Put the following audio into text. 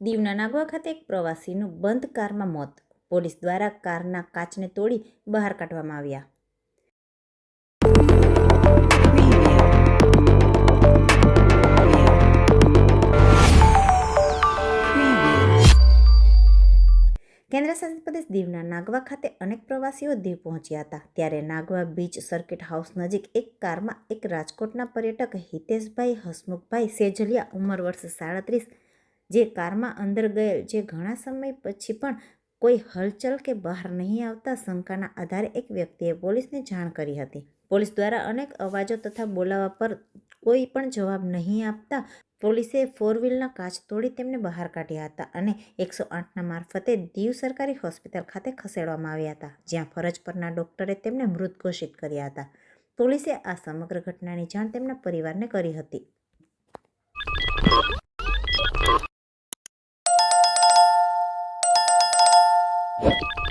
દીવના નાગવા ખાતે એક પ્રવાસીનું બંધ કારમાં મોત. પોલીસ દ્વારા કારના કાચને તોડી બહાર કાઢવામાં આવ્યા. કેન્દ્રશાસિત પ્રદેશ દીવના નાગવા ખાતે અનેક પ્રવાસીઓ દીવ પહોંચ્યા હતા. ત્યારે નાગવા બીચ સર્કિટ હાઉસ નજીક એક કારમાં એક રાજકોટના પર્યટક હિતેશભાઈ હસમુખભાઈ સેજલિયા, ઉંમર વર્ષ સાડત્રીસ જે કારમાં અંદર ગયેલ, જે ઘણા સમય પછી પણ કોઈ હલચલ કે બહાર નહીં આવતા શંકાના આધારે એક વ્યક્તિએ પોલીસને જાણ કરી હતી. પોલીસ દ્વારા અનેક અવાજો તથા બોલાવા પર કોઈ પણ જવાબ નહીં આપતા પોલીસે ફોર વ્હીલના કાચ તોડી તેમને બહાર કાઢ્યા હતા અને એકસો આઠના મારફતે દીવ સરકારી હોસ્પિટલ ખાતે ખસેડવામાં આવ્યા હતા, જ્યાં ફરજ પરના ડોક્ટરે તેમને મૃત ઘોષિત કર્યા હતા. પોલીસે આ સમગ્ર ઘટનાની જાણ તેમના પરિવારને કરી હતી. You